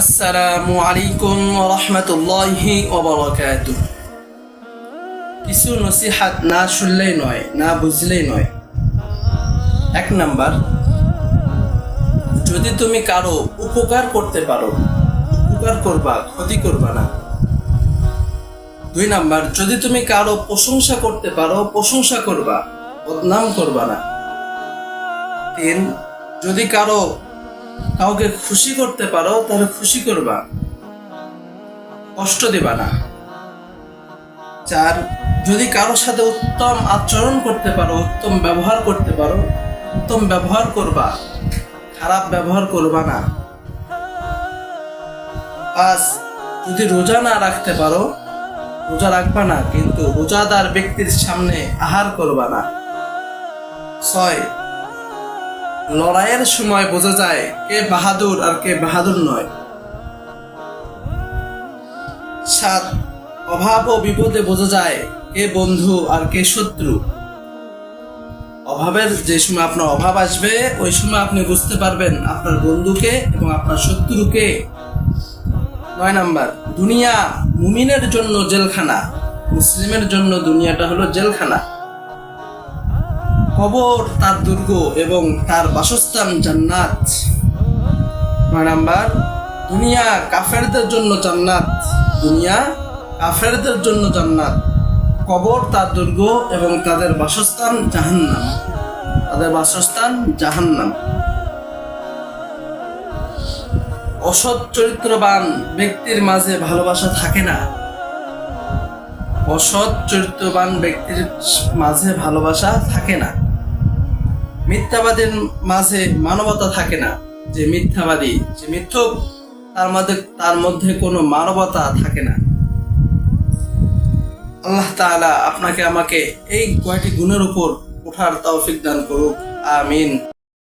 আসসালামু আলাইকুম রহমতুল্লাহি ওবরাকাত কিছু নসিহাত না শুনলেই নয়, না বুঝলেই নয়। এক নাম্বার, যদি তুমি কারও উপকার করতে পারো, উপকার করবা, ক্ষতি করবা না। দুই নাম্বার, যদি তুমি কারও প্রশংসা করতে পারো, প্রশংসা করবা, বদনাম করবা না। তিন, যদি কারও কাউকে খুশি করতে পারো, তাহলে খুশি করবা। কষ্ট দিবা না। চার, যদি কারোর সাথে উত্তম আচরণ করতে পারো, উত্তম ব্যবহার করতে পারো, উত্তম ব্যবহার করবা, খারাপ ব্যবহার করবা না। পাঁচ, যদি রোজা না রাখতে পারো, রোজা রাখবা না, কিন্তু রোজাদার ব্যক্তির সামনে আহার করবা না। ছয় লড়াইয়ের সময় বোঝা যায় কে বাহাদুর আর কে বাহাদুর নয়। সাত, অভাব ও বিপদে বোঝা যায় কে বন্ধু আর কে শত্রু। অভাবের যে সময় আপনার অভাব আসবে, ওই সময় আপনি বুঝতে পারবেন আপনার বন্ধুকে এবং আপনার শত্রুকে। নয় নাম্বার, দুনিয়া মুমিনের জন্য জেলখানা, মুসলিমের জন্য দুনিয়াটা হলো জেলখানা। কবর তার দুর্গ এবং তার বাসস্থান জান্নাত। নয় নাম্বার, দুনিয়া কাফেরদের জন্য জান্নাত। দুনিয়া কাফেরদের জন্য জান্নাত। কবর তার দুর্গ এবং তাদের বাসস্থান জাহান্নাম। তাদের বাসস্থান জাহান্নাম। অসৎ চরিত্রবান ব্যক্তির মাঝে ভালোবাসা থাকে না। অসৎ চরিত্রবান ব্যক্তির মাঝে ভালোবাসা থাকে না। মিথ্যাবাদীর মাঝে মানবতা থাকে না। যে মিথ্যাবাদী, যে মিথ্যক, তার মধ্যে তার মধ্যে কোনো মানবতা থাকে না। আল্লাহ তালা আপনাকে আমাকে এই কয়টি গুণের উপর ওঠার তৌফিক দান করুক। আমিন।